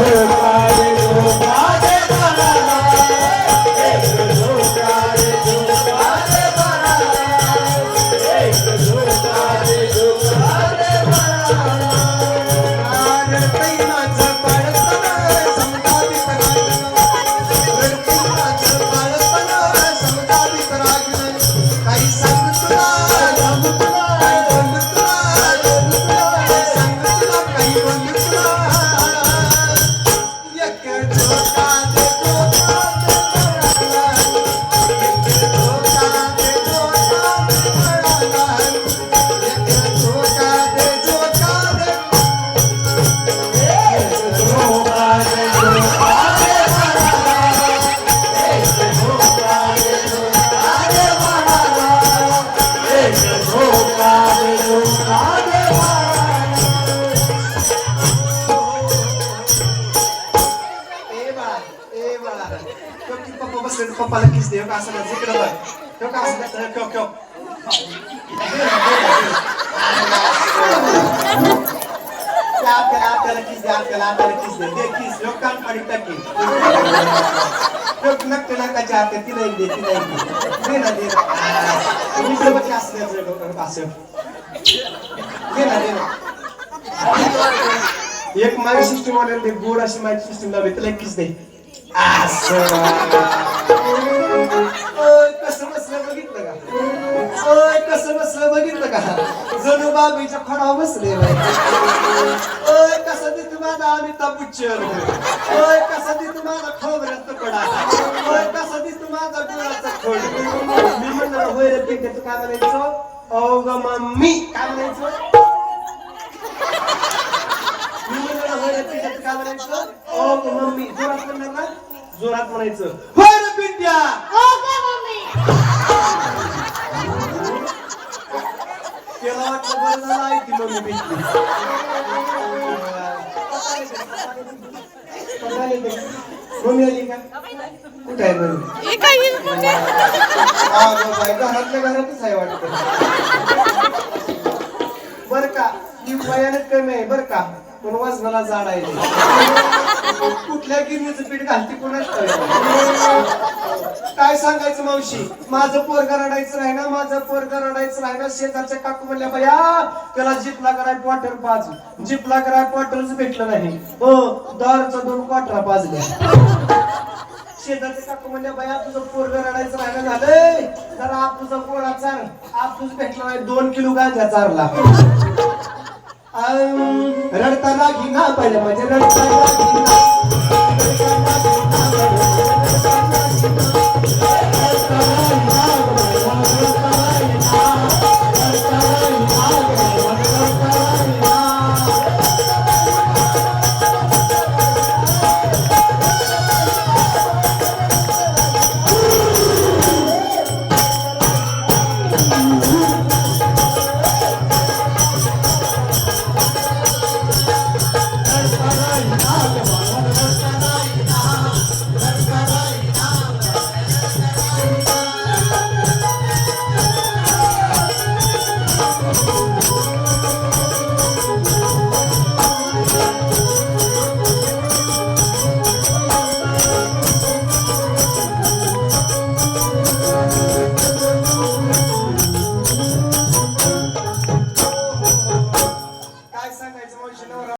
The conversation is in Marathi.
Oh. Eu papalamig din, yung que na zikra Eu Yung kasa na, yung kyok kyok. आपल्याला आपल्याला किस दे आपल्याला आपल्याला किस दे किस टाकी लोक नक्की नकाच्या तिला एक दे तिला एक दे दे ना दे असं दे ना दे ना एक माझी सिस्टीम आलेली ते गोड अशी माझी सिस्टीम लावली तिला एक किस दे असं का जणू बाबीच्या फडावर बसले ओय कसं दिसत माझा अमिताभ बच्चन ओय कसं दिसत माझा खोबऱ्याचा तुकडा ओय कसं दिसत माझा गुळाचा खोड मी म्हणलं होय रे पिंटे तू काय म्हणायचं अहो ग मम्मी काय म्हणायचं मी म्हणलं होय रे पिंट्या तू काय म्हणायचं अहो ग मम्मी जोरात म्हणणार ना जोरात म्हणायचं. होय रे पिंट्या आहे ती मम्मी भेटली मम्मी आली का? कुठे आहे मम्मी हा आहे. घरातल्या घरातच आहे वाटतं. बर का ही वयानं कमी आहे बर का पण वजनाला जाड आहे. कुठल्या गिरणीचं पीठ घालते कोणाच? काय सांगायचं मावशी? माझं पोरग रडायचं नाही ना माझं पोरग रडायचं नाही ना शेजारच्या काकू म्हणल्या बया त्याला जिपला कराय क्वार्टर पाच जिपला कराय क्वार्टरच भेटलं नाही. हो दारचा दोन क्वार्टर पाजल्या. शेजारचे काकू म्हणल्या बया तुझं पोरग रडायचं राहिलं झालंय. जरा तुझा पोळा चार. आपूच भेटला नाही दोन किलो गांजा चारला. अं, रडताना घिना पहिले म्हणजे रडताना घिना